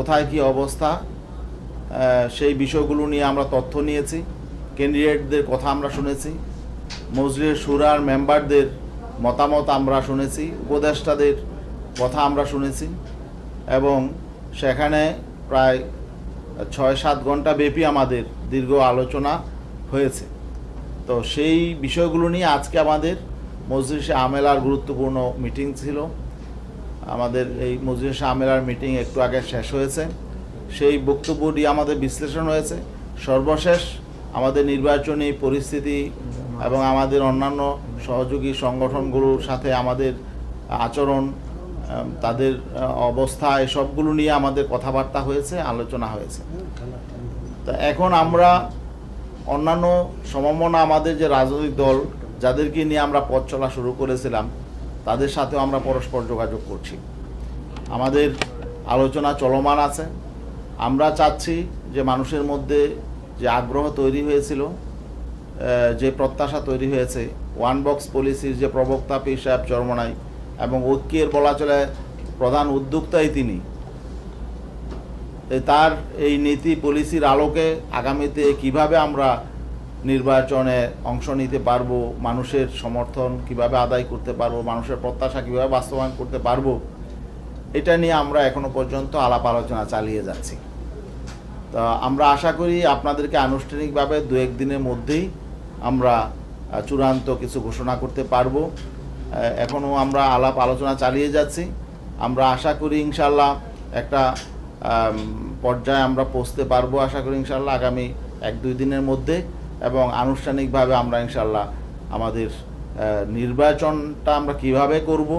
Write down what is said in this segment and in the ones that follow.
কোথায় কি অবস্থা সেই বিষয়গুলো নিয়ে আমরা তথ্য নিয়েছি, ক্যান্ডিডেটদের কথা আমরা শুনেছি মজলির সুরার মেম্বারদের মতামত আমরা শুনেছি, উপদেষ্টাদের কথা আমরা শুনেছি, এবং সেখানে প্রায় ছয় সাত ঘণ্টা ব্যাপী আমাদের দীর্ঘ আলোচনা হয়েছে। তো সেই বিষয়গুলো নিয়ে আজকে আমাদের মজলিসে আমেলার গুরুত্বপূর্ণ মিটিং ছিল। আমাদের এই মজলিসে আমেলার মিটিং একটু আগে শেষ হয়েছে। সেই বক্তব্যটি আমাদের বিশ্লেষণ হয়েছে। সর্বশেষ আমাদের নির্বাচনী পরিস্থিতি এবং আমাদের অন্যান্য সহযোগী সংগঠনগুলোর সাথে আমাদের আচরণ তাদের অবস্থা, এসবগুলো নিয়ে আমাদের কথাবার্তা হয়েছে, আলোচনা হয়েছে। তা এখন আমরা অন্যান্য সমমনা আমাদের যে রাজনৈতিক দল, যাদেরকে নিয়ে আমরা পথ চলা শুরু করেছিলাম তাদের সাথেও আমরা পরস্পর যোগাযোগ করছি। আমাদের আলোচনা চলমান আছে। আমরা চাচ্ছি যে মানুষের মধ্যে যে আগ্রহ তৈরি হয়েছিল যে প্রত্যাশা তৈরি হয়েছে ওয়ান বক্স পলিসির যে প্রবক্তা পীর সাহেব চরমনাই এবং ঐক্যের বলা চলে প্রধান উদ্যোক্তাই তিনি তার এই নীতি পলিসির আলোকে আগামীতে কীভাবে আমরা নির্বাচনে অংশ নিতে পারব মানুষের সমর্থন কীভাবে আদায় করতে পারব মানুষের প্রত্যাশা কীভাবে বাস্তবায়ন করতে পারব এটা নিয়ে আমরা এখনও পর্যন্ত আলাপ আলোচনা চালিয়ে যাচ্ছি। তা আমরা আশা করি আপনাদেরকে আনুষ্ঠানিকভাবে দু এক দিনের মধ্যেই আমরা চূড়ান্ত কিছু ঘোষণা করতে পারব। আহ, এখনও আমরা আলাপ আলোচনা চালিয়ে যাচ্ছি। আমরা আশা করি ইনশাল্লাহ একটা পর্যায়ে আমরা পৌঁছতে পারব। আশা করি ইনশাল্লাহ আগামী এক দুই দিনের মধ্যে এবং আনুষ্ঠানিকভাবে আমরা ইনশাল্লাহ আমাদের নির্বাচনটা আমরা কীভাবে করব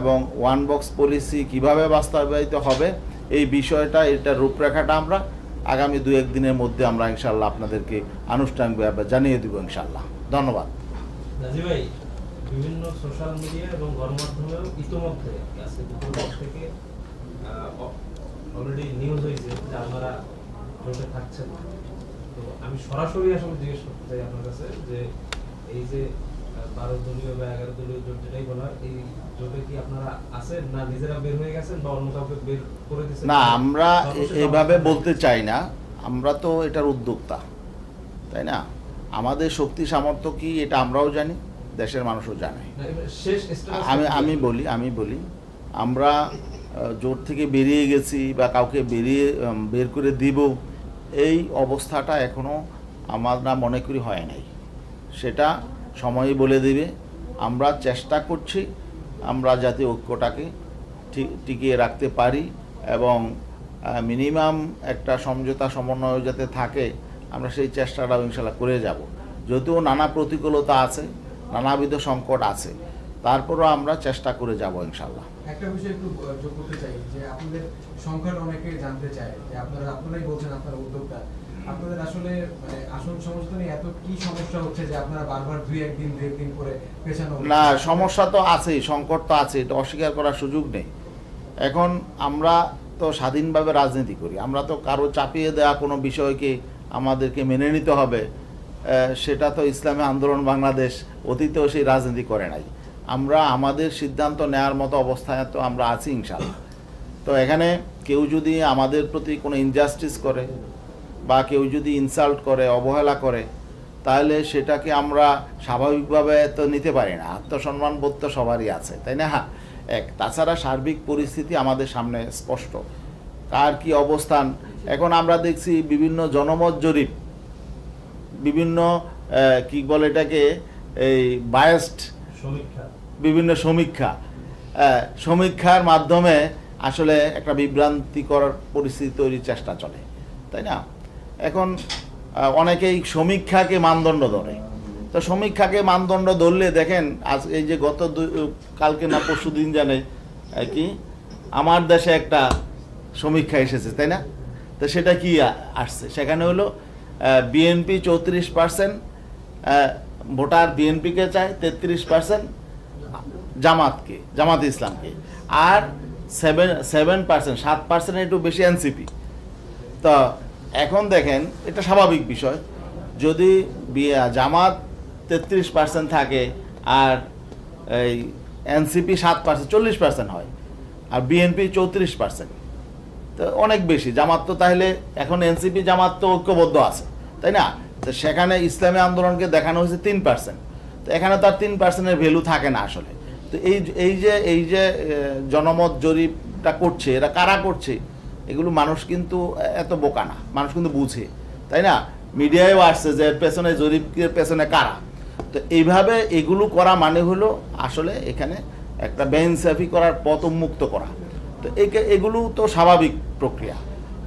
এবং ওয়ান বক্স পলিসি কীভাবে বাস্তবায়িত হবে, এই বিষয়টা এটা রূপরেখাটা আমরা আগামী দু একদিনের মধ্যে আমরা ইনশাল্লাহ আপনাদেরকে আনুষ্ঠানিকভাবে জানিয়ে দেবো ইনশাল্লাহ ধন্যবাদ বিভিন্ন সোশ্যাল মিডিয়া এবং গণমাধ্যমেও ইতোমধ্যে আজকে দুপুর পর থেকে অলরেডি নিউজ হয়েছে যে আপনারা থাকছেন। তো আমি সরাসরি আসলে জিজ্ঞেস করতে চাই আপনার কাছে যে এই যে বারো দলীয় বা এগারো দলীয় জোট যেটাই বলা এই জোটে কি আপনারা আছেন না নিজেরা বের হয়ে গেছেন বা অন্য কাউকে বের করে দিচ্ছেন না আমরা এ- সর্বশেষ এভাবে বলতে চাই না। আমরা তো এটার উদ্যোক্তা তাই না? আমাদের শক্তি সামর্থ্য কি এটা আমরাও জানি দেশের মানুষও জানে। আমি আমি বলি আমি বলি আমরা জোট থেকে বেরিয়ে গেছি বা কাউকে বেরিয়ে বের করে দিব এই অবস্থাটা এখনও আমরা মনে করি হয় নাই। সেটা সময়ই বলে দিবে। আমরা চেষ্টা করছি, আমরা যাতে ঐক্যটাকে টিকিয়ে রাখতে পারি এবং মিনিমাম একটা সমঝোতা সমন্বয় যাতে থাকে, আমরা সেই চেষ্টাটা ইনশাল্লাহ করে যাব। যদিও নানা প্রতিকূলতা আছে, নানাবিধ সংকট আছে তারপরও আমরা চেষ্টা করে যাব ইনশাল্লাহ একটা বিষয় একটু যোগ করতে চাই যে আপনাদের সংখ্যাটা অনেকে জানতে চায় যে আপনারা আপনারাই বলছেন আপনারা উদ্যোক্তা আপনাদের আসলে মানে আসল সমস্যা নিয়ে এত কি সমস্যা হচ্ছে যে আপনারা বারবার দুই একদিন দুই একদিন করে পেছানো না সমস্যা তো আছেই সংকট তো আছে এটা অস্বীকার করার সুযোগ নেই। এখন আমরা তো স্বাধীনভাবে রাজনীতি করি আমরা তো কারও চাপিয়ে দেওয়া কোনো বিষয়কে আমাদেরকে মেনে নিতে হবে সেটা তো ইসলামী আন্দোলন বাংলাদেশ অতীতেও সেই রাজনীতি করে নাই। আমরা আমাদের সিদ্ধান্ত নেওয়ার মতো অবস্থায় তো আমরা আছি ইনশাল্লাহ তো এখানে কেউ যদি আমাদের প্রতি কোনো ইনজাস্টিস করে বা কেউ যদি ইনসাল্ট করে, অবহেলা করে, তাহলে সেটাকে আমরা স্বাভাবিকভাবে তো নিতে পারি না। আত্মসম্মান বোধ তো সবারই আছে, তাই না? হ্যাঁ এক, তাছাড়া সার্বিক পরিস্থিতি আমাদের সামনে স্পষ্ট। কার কি অবস্থান? এখন আমরা দেখছি বিভিন্ন জনমত জরিপ, বিভিন্ন কি বলে এটাকে, এই সমীক্ষা বিভিন্ন সমীক্ষা। সমীক্ষার মাধ্যমে আসলে একটা বিভ্রান্তিকর পরিস্থিতি তৈরির চেষ্টা চলে, তাই না? এখন অনেকেই সমীক্ষাকে মানদণ্ড ধরে। তো সমীক্ষাকে মানদণ্ড ধরলে দেখেন, আজ এই যে গত কালকে না পরশু দিন জানে কি? আমার দেশে একটা সমীক্ষা এসেছে, তাই না? তো সেটা কি আসছে? সেখানে হলো বিএনপি চৌত্রিশ পার্সেন্ট ভোটার বিএনপিকে চায় তেত্রিশ পার্সেন্ট জামাতকে, জামাত ইসলামকে। আর সেভেন সেভেন পার্সেন্ট সাত পার্সেন্ট একটু বেশি এনসিপি। তো এখন দেখেন, এটা স্বাভাবিক বিষয়। যদি জামাত তেত্রিশ পার্সেন্ট থাকে আর এই এনসিপি সাত পার্সেন্ট চল্লিশ পার্সেন্ট হয়, আর বিএনপি চৌত্রিশ পার্সেন্ট তো অনেক বেশি। জামাত তো তাহলে এখন এনসিপি জামাত তো ঐক্যবদ্ধ আছে, তাই না? তো সেখানে ইসলামী আন্দোলনকে দেখানো হয়েছে তিন পার্সেন্ট তো এখানে তার তিন পার্সেন্টের ভ্যালু থাকে না আসলে। তো এই এই যে এই যে জনমত জরিপটা করছে, এরা কারা করছে, এগুলো মানুষ কিন্তু এত বোকা না। মানুষ কিন্তু বুঝে, তাই না? মিডিয়ায়ও আসছে যে পেছনে জরিপের পেছনে কারা। তো এইভাবে এগুলো করা মানে হলো আসলে এখানে একটা বেইনসাফি করার পথ উন্মুক্ত করা। তো এগুলো তো স্বাভাবিক প্রক্রিয়া।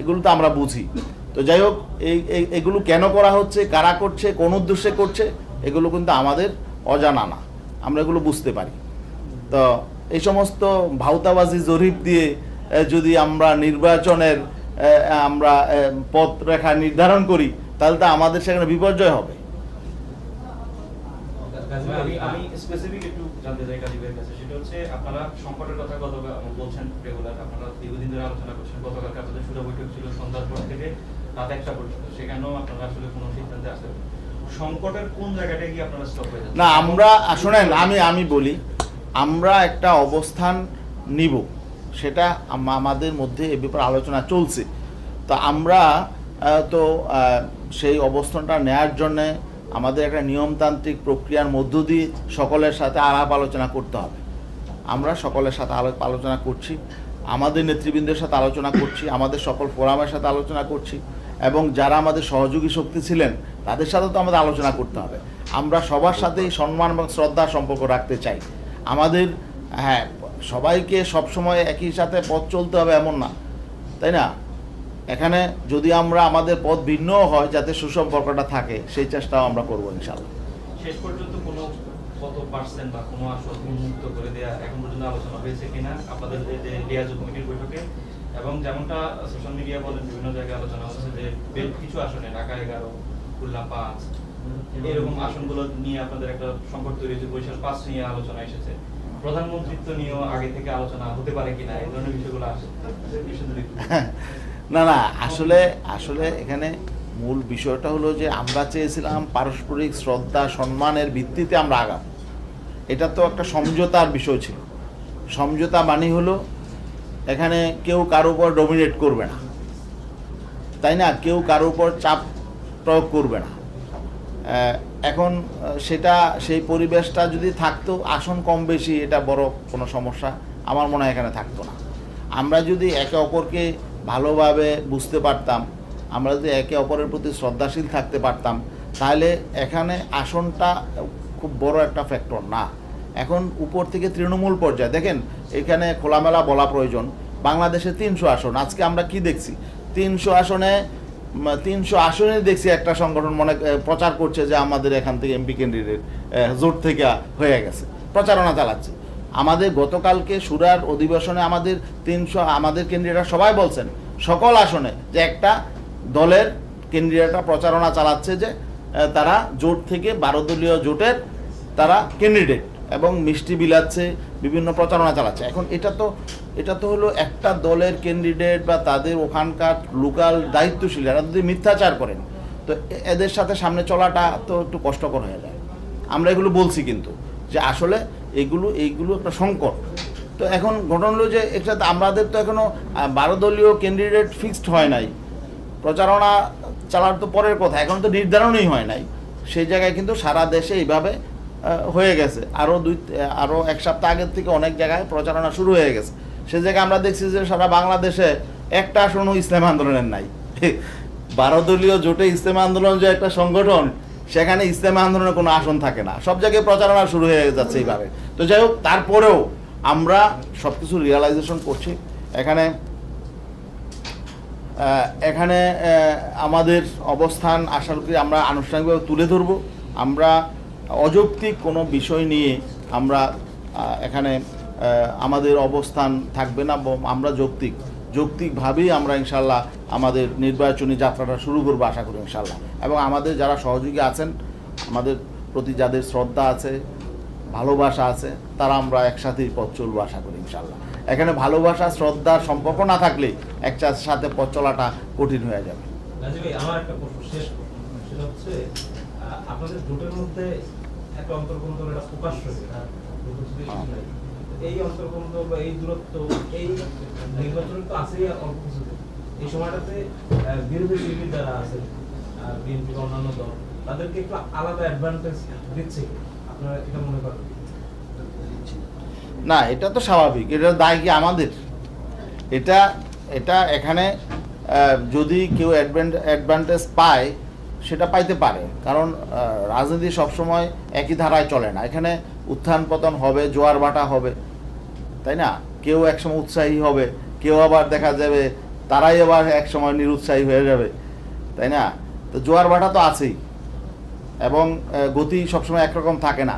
এগুলো তো আমরা বুঝি। তো যাই হোক, এই এগুলো কেন করা হচ্ছে, কারা করছে, কোন উদ্দেশ্যে করছে, এগুলো কিন্তু আমাদের অজানা না। আমরা এগুলো বুঝতে পারি। তো এই সমস্ত ভাউতাবাজি জরিপ দিয়ে যদি আমরা নির্বাচনের আমরা পথ রেখা নির্ধারণ করি, তাহলে তো আমাদের সেখানে বিপর্যয় হবে। আমি আমি স্পেসিফিক একটু জানতে চাই কাজীবের কাছে। সেটা হচ্ছে আপনারা সংকটের কথা বলছেন রেগুলার আপনারা দীর্ঘদিন ধরে আলোচনা করছেন। গতকালকে আপনাদের সুরা বৈঠক ছিল সন্ধ্যার পর থেকে রাত একটা পর্যন্ত। সেখানেও আপনারা আসলে কোনো সিদ্ধান্তে আসতে পারেন সংকটের কোন জায়গাটা গিয়ে আপনারা স্টপ হয়ে না আমরা শোনেন আমি আমি বলি আমরা একটা অবস্থান নিব। সেটা আমাদের মধ্যে এ ব্যাপারে আলোচনা চলছে। তো আমরা তো সেই অবস্থানটা নেয়ার জন্যে আমাদের একটা নিয়মতান্ত্রিক প্রক্রিয়ার মধ্য দিয়ে সকলের সাথে আলাপ আলোচনা করতে হবে। আমরা সকলের সাথে আলাপ আলোচনা করছি, আমাদের নেতৃবৃন্দের সাথে আলোচনা করছি, আমাদের সকল ফোরামের সাথে আলোচনা করছি এবং যারা আমাদের সহযোগী শক্তি ছিলেন, তাদের সাথে তো আমাদের আলোচনা করতে হবে। আমরা সবার সাথেই সম্মান এবং শ্রদ্ধার সম্পর্ক রাখতে চাই। আমাদের হ্যাঁ সবাইকে সবসময় একই সাথে পথ চলতে হবে এমন না, তাই না? এখানে যদি আমরা আমাদের পথ ভিন্নও হয় যাতে সুসম্পর্কটা থাকে সেই চেষ্টাও আমরা করব ইনশাল্লাহ শেষ পর্যন্ত কোনো কত পার্সেন্ট বা কোনো আসন উন্মুক্ত করে দেওয়া এখন পর্যন্ত আলোচনা হয়েছে কিনা আপনাদের যে লিয়াজু কমিটির বৈঠকে এবং যেমনটা সোশ্যাল মিডিয়া বলেন বিভিন্ন জায়গায় আলোচনা হচ্ছে যে বেশ কিছু আসনে ঢাকা এগারো খুলনা পাঁচ এরকম আসনগুলো নিয়ে আপনাদের একটা সংকট তৈরি হয়েছে বরিশাল পাঁচ নিয়ে আলোচনা এসেছে। প্রধানমন্ত্রিত্ব নিয়েও আগে থেকে আলোচনা হতে পারে কিনা এই ধরনের বিষয়গুলো আসে। না না, আসলে আসলে এখানে মূল বিষয়টা হলো যে আমরা চেয়েছিলাম পারস্পরিক শ্রদ্ধা, সম্মানের ভিত্তিতে আমরা আগাম এটা তো একটা সমঝোতার বিষয় ছিল। সমঝোতা মানে হলো এখানে কেউ কারও উপর ডমিনেট করবে না। তাই না? কেউ কারও উপর চাপ প্রয়োগ করবে না। এখন সেটা, সেই পরিবেশটা যদি থাকতো, আসন কম বেশি, এটা বড় কোনো সমস্যা। আমার মনে হয় এখানে থাকতো না। আমরা যদি একে অপরকে ভালোভাবে বুঝতে পারতাম, আমরা যদি একে অপরের প্রতি শ্রদ্ধাশীল থাকতে পারতাম, তাহলে এখানে আসনটা খুব বড় একটা ফ্যাক্টর না। এখন উপর থেকে তৃণমূল পর্যায়ে, দেখেন, এখানে খোলামেলা বলা প্রয়োজন। বাংলাদেশে তিনশো আসন, আজকে আমরা কি দেখছি? তিনশো আসনে তিনশো আসনে দেখছি একটা সংগঠন মনে প্রচার করছে যে আমাদের এখান থেকে এমপি ক্যান্ডিডেট জোট থেকে হয়ে গেছে, প্রচারণা চালাচ্ছে। আমাদের গতকালকে সুরার অধিবেশনে আমাদের তিনশো, আমাদের ক্যান্ডিডেটরা সবাই বলছেন, সকল আসনে যে একটা দলের ক্যান্ডিডেটরা প্রচারণা চালাচ্ছে যে তারা জোট থেকে বারো দলীয় জোটের তারা ক্যান্ডিডেট এবং মিষ্টি বিলাচ্ছে, বিভিন্ন প্রচারণা চালাচ্ছে। এখন এটা তো এটা তো হলো একটা দলের ক্যান্ডিডেট বা তাদের ওখানকার লোকাল দায়িত্বশীল এরা যদি মিথ্যাচার করেন, তো এদের সাথে সামনে চলাটা তো একটু কষ্টকর হয়ে যায়। আমরা এগুলো বলছি কিন্তু যে আসলে এগুলো, এইগুলো একটা সংকট। তো এখন ঘটনা হলো যে এটা আমাদের তো এখনও বারো দলীয় ক্যান্ডিডেট ফিক্সড হয় নাই। প্রচারণা চালার তো পরের কথা, এখন তো নির্ধারণই হয় নাই। সেই জায়গায় কিন্তু সারা দেশে এইভাবে হয়ে গেছে। আরও দুই আরও এক সপ্তাহ আগের থেকে অনেক জায়গায় প্রচারণা শুরু হয়ে গেছে। সে জায়গায় আমরা দেখছি যে, সারা বাংলাদেশে একটা আসনও ইসলাম আন্দোলনের নাই। বারো দলীয় জোটে ইসলাম আন্দোলন যে একটা সংগঠন সেখানে ইসলাম আন্দোলনের কোনো আসন থাকে না। সব জায়গায় প্রচারণা শুরু হয়ে যাচ্ছে এইভাবে। তো যাই হোক, তারপরেও আমরা সব কিছু রিয়েলাইজেশন করছি। এখানে এখানে আমাদের অবস্থান, আশা করি আমরা আনুষ্ঠানিকভাবে তুলে ধরব। আমরা অযৌক্তিক কোনো বিষয় নিয়ে আমরা এখানে আমাদের অবস্থান থাকবে না আমরা যৌক্তিক। যৌক্তিকভাবেই আমরা ইনশাল্লাহ আমাদের নির্বাচনী যাত্রাটা শুরু করব আশা করি ইনশাল্লাহ এবং আমাদের যারা সহযোগী আছেন, আমাদের প্রতি যাদের শ্রদ্ধা আছে, ভালোবাসা আছে, তারা আমরা একসাথেই পথ চলবো আশা করি ইনশাল্লাহ এখানে ভালোবাসা শ্রদ্ধার সম্পর্ক না থাকলে একটার সাথে পথ চলাটা কঠিন হয়ে যাবে। কিছু এই অন্তর্কন্দ বা এই দূরত্ব, এই নির্বাচন তো আছেই অল্প কিছুদিন। এই সময়টাতে বিরোধী শিল্পী যারা বিএনপি অন্যান্য দল, তাদেরকে একটু আলাদা অ্যাডভান্টেজ দিচ্ছে আপনারা এটা মনে করেন? না, এটা তো স্বাভাবিক। এটা দায় কি আমাদের? এটা এটা এখানে যদি কেউ অ্যাডভান্টেজ পায়, সেটা পাইতে পারে। কারণ রাজনীতি সবসময় একই ধারায় চলে না। এখানে উত্থান পতন হবে, জোয়ার ভাটা হবে। তাই না? কেউ একসময় উৎসাহী হবে, কেউ আবার দেখা যাবে তারাই আবার এক সময় নিরুৎসাহী হয়ে যাবে, তাই না? তো জোয়ার ভাটা তো আছেই, এবং গতি সবসময় একরকম থাকে না।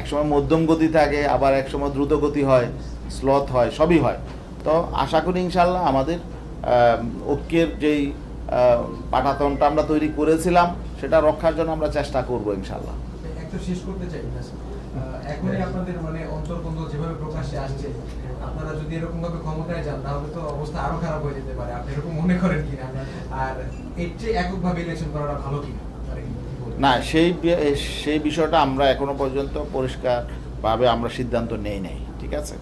একসময় মধ্যম গতি থাকে, আবার একসময় দ্রুত গতি হয়, স্লথ হয়, সবই হয়। তো আশা করি ইনশাল্লাহ আমাদের ঐক্যের যেই পাঠাতনটা আমরা তৈরি করেছিলাম, সেটা রক্ষার জন্য আমরা চেষ্টা করব ইনশাল্লাহ শেষ করতে চাই এখনই আপনাদের মানে অন্তর্কন্দ যেভাবে প্রকাশ্যে আসছে আপনারা যদি এরকম ভাবে ক্ষমতায় যান তাহলে তো অবস্থা আরও খারাপ হয়ে যেতে পারে। আপনি এরকম মনে করেন কিনা? আর এর চেয়ে এককভাবে ইলেকশন করাটা ভালো কিনা? না সেই সেই বিষয়টা আমরা এখনও পর্যন্ত পরিষ্কারভাবে আমরা সিদ্ধান্ত নেই নাই ঠিক আছে?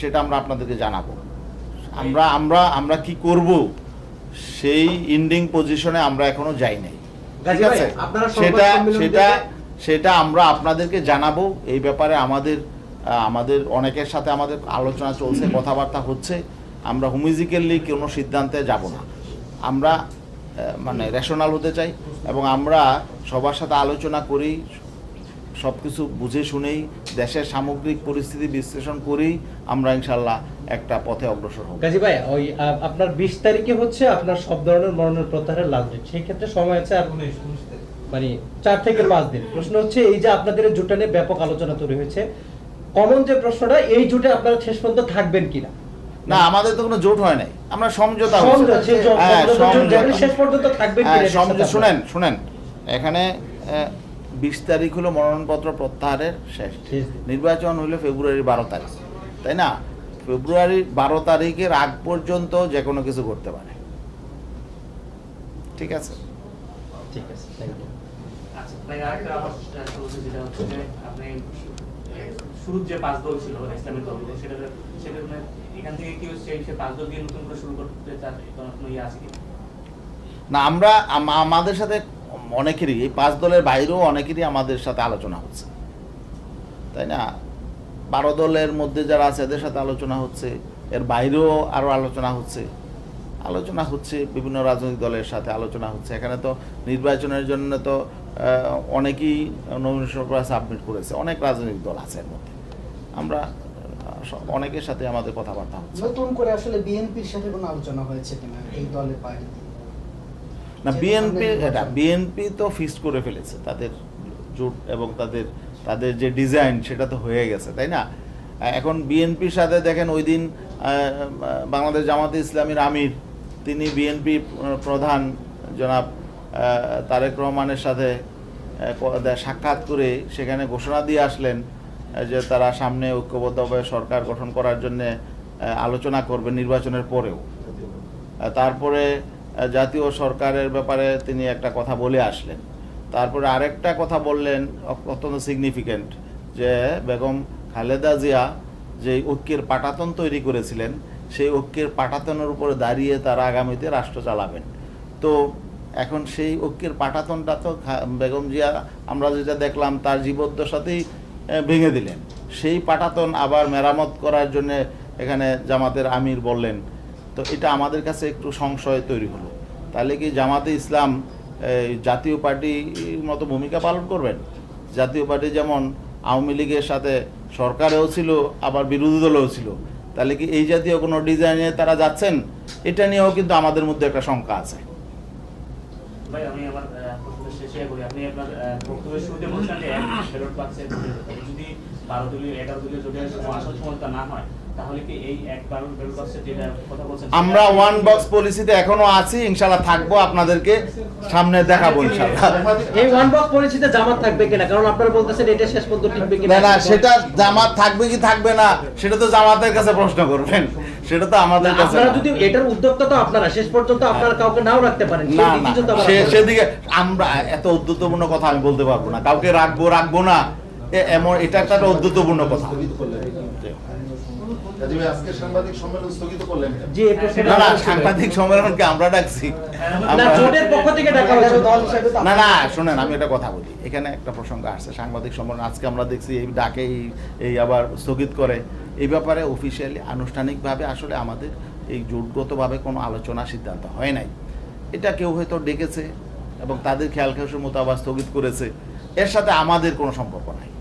সেটা আমরা আপনাদেরকে জানাব। আমরা আমরা আমরা কি করব? সেই ইন্ডিং পজিশনে আমরা এখনও যাই নাই। ঠিক আছে? সেটা সেটা সেটা আমরা আপনাদেরকে জানাব। এই ব্যাপারে আমাদের আমাদের অনেকের সাথে আমাদের আলোচনা চলছে কথাবার্তা হচ্ছে। আমরা হুমিজিক্যালি কোনো সিদ্ধান্তে যাব না। আমরা মানে রেশনাল হতে চাই এবং আমরা সবার সাথে আলোচনা করি সব কিছু বুঝে শুনেই দেশের সামগ্রিক পরিস্থিতি বিশ্লেষণ করেই আমরা ইনশাল্লাহ একটা পথে অগ্রসর হব। গাজী ভাই ওই আপনার বিশ তারিখে হচ্ছে আপনার সব ধরনের মরণের প্রত্যাহারের লাস্ট ডেট সেই ক্ষেত্রে সময় আছে আর উনিশ উনিশ তারিখ। মানে চার থেকে পাঁচ দিন। প্রশ্ন হচ্ছে এই যে আপনাদের জোটটা নিয়ে ব্যাপক আলোচনা তৈরি হয়েছে কমন যে প্রশ্নটা এই জোটে আপনারা শেষ পর্যন্ত থাকবেন কিনা? না আমাদের তো কোনো জোট হয় নাই। আমরা সমঝোতা হ্যাঁ, হ্যাঁ, শুনেন শুনেন। এখানে বিশ তারিখ হলো মনোনয়নপত্র প্রত্যাহারের শেষ নির্বাচন হলো ফেব্রুয়ারি বারো তারিখ। তাই না? ফেব্রুয়ারি বারো তারিখের আগ পর্যন্ত যে কোনো কিছু করতে পারে। ঠিক আছে? ঠিক আছে thank you. আচ্ছা ভাই আরেকটা আমার যেটা হচ্ছে যে আপনি শুরুর যে পাঁচ দল ছিল ইসলামিক দল সেটা সেটা মানে এখান থেকে কি হচ্ছে সেই পাঁচ দল দিয়ে নতুন করে শুরু করতে চান কোনো কোনো ইয়ে আছে কি? না আমরা আমাদের সাথে অনেকেরই এই পাঁচ দলের বাইরেও অনেকেরই আমাদের সাথে আলোচনা হচ্ছে। তাই না? বারো দলের মধ্যে যারা আছে এদের সাথে আলোচনা হচ্ছে এর বাইরেও আরও আলোচনা হচ্ছে। আলোচনা হচ্ছে বিভিন্ন রাজনৈতিক দলের সাথে আলোচনা হচ্ছে। এখানে তো নির্বাচনের জন্য তো অনেকেই নমিনেশন সাবমিট করেছে। অনেক রাজনৈতিক দল আছে এর মধ্যে। আমরা অনেকের সাথে আমাদের কথাবার্তা হচ্ছে। নতুন করে আসলে বিএনপির সাথে কোনো আলোচনা হয়েছে কিনা এই দলের বাইরে? না বিএনপি এটা বিএনপি তো ফিক্সড করে ফেলেছে। তাদের জোট এবং তাদের তাদের যে ডিজাইন সেটা তো হয়ে গেছে তাই না? এখন বিএনপির সাথে দেখেন ওই দিন আহ, বাংলাদেশ জামাতে ইসলামীর আমির তিনি বিএনপি প্রধান জনাব তারেক রহমানের সাথে সাক্ষাৎ করে সেখানে ঘোষণা দিয়ে আসলেন যে তারা সামনে ঐক্যবদ্ধভাবে সরকার গঠন করার জন্যে আলোচনা করবে নির্বাচনের পরেও। তারপরে জাতীয় সরকারের ব্যাপারে তিনি একটা কথা বলে আসলেন। তারপরে আরেকটা কথা বললেন অত্যন্ত সিগনিফিক্যান্ট যে বেগম খালেদা জিয়া যে ঐক্যের পাটাতন তৈরি করেছিলেন সেই ঐক্যের পাটাতনের উপরে দাঁড়িয়ে তারা আগামীতে রাষ্ট্র চালাবেন। তো এখন সেই ঐক্যের পাটাতনটা তো বেগম জিয়া, আমরা যেটা দেখলাম, তার জীবদ্দশাতেই ভেঙে দিলেন। সেই পাটাতন আবার মেরামত করার জন্য এখানে জামাতের আমির বললেন। তো এটা আমাদের কাছে একটু সংশয় তৈরি হলো। তাহলে কি জামাতে ইসলাম জাতীয় পার্টির মতো ভূমিকা পালন করবেন? জাতীয় পার্টি যেমন আওয়ামী লীগের সাথে সরকারেও ছিল, আবার বিরোধী দলেও ছিল। তাহলে কি এই জাতীয় কোনো ডিজাইনে তারা যাচ্ছেন? এটা নিয়েও কিন্তু আমাদের মধ্যে একটা শঙ্কা আছে। ভাই, আমি আমার শেষে করি। আপনি আপনার বক্তব্যের শুরুতে বলছেন যে ব্যালট বাক্সে যদি বারো দলীয় এগারো দলীয় জোটের আসল সমঝোতা না হয় তাহলে কি এই এক বারো ব্যালট বাক্সে যেটা কথা আমরা ওয়ান বক্স পলিসিতে এখনও আছি ইনশাল্লাহ থাকব আপনাদেরকে সামনে দেখাবো ইনশাল্লাহ এই ওয়ান বক্স পরিচিতে জামাত থাকবে কিনা? কারণ আপনারা বলতেছেন এটা শেষ পর্যন্ত টিকবে কিনা? না না সেটা জামাত থাকবে কি থাকবে না সেটা তো জামাতের কাছে প্রশ্ন করবেন। সেটা তো আমাদের কাছে আপনারা যদি এটার উদ্যোক্তা তো আপনারা শেষ পর্যন্ত আপনারা কাউকে নাও রাখতে পারেন না না। সেদিকে আমরা এত উদ্যতপূর্ণ কথা আমি বলতে পারব না। কাউকে রাখব রাখব না এমন এটা একটা উদ্যতপূর্ণ কথা কাজে ভাই আজকে সাংবাদিক সম্মেলন স্থগিত করলেন কেন? জি এই প্রশ্নটা না না সাংবাদিক সম্মেলনকে আমরা ডাকছি। না আমরা- জোটের পক্ষ থেকে ডাকা হয়েছে। দল হিসেবে তো না না শোনেন আমি একটা কথা বলি। এখানে একটা প্রসঙ্গ আসছে সাংবাদিক সম্মেলন আজকে আমরা দেখছি এই ডাকে এই আবার স্থগিত করে। এই ব্যাপারে অফিসিয়ালি আনুষ্ঠানিকভাবে আসলে আমাদের এই জোটগতভাবে কোনো আলোচনা সিদ্ধান্ত হয় নাই। এটা কেউ হয়তো ডেকেছে এবং তাদের খেয়াল খেয়ালের মতো আবার স্থগিত করেছে। এর সাথে আমাদের কোনো সম্পর্ক নাই।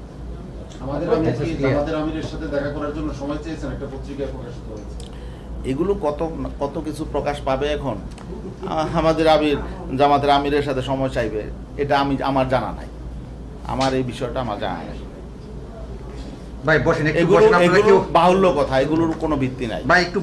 এগুলো কত কত কিছু প্রকাশ পাবে এখন? আমাদের আমির জামাতের আমিরের সাথে সময় চাইবে। এটা আমি আমার জানা নাই। আমার এই বিষয়টা আমার জানা নাই। ভাই বসেন একটু এগুলো বসেন আপনারা কেউ বাহুল্য কথা এগুলোর কোনো ভিত্তি নাই। ভাই একটু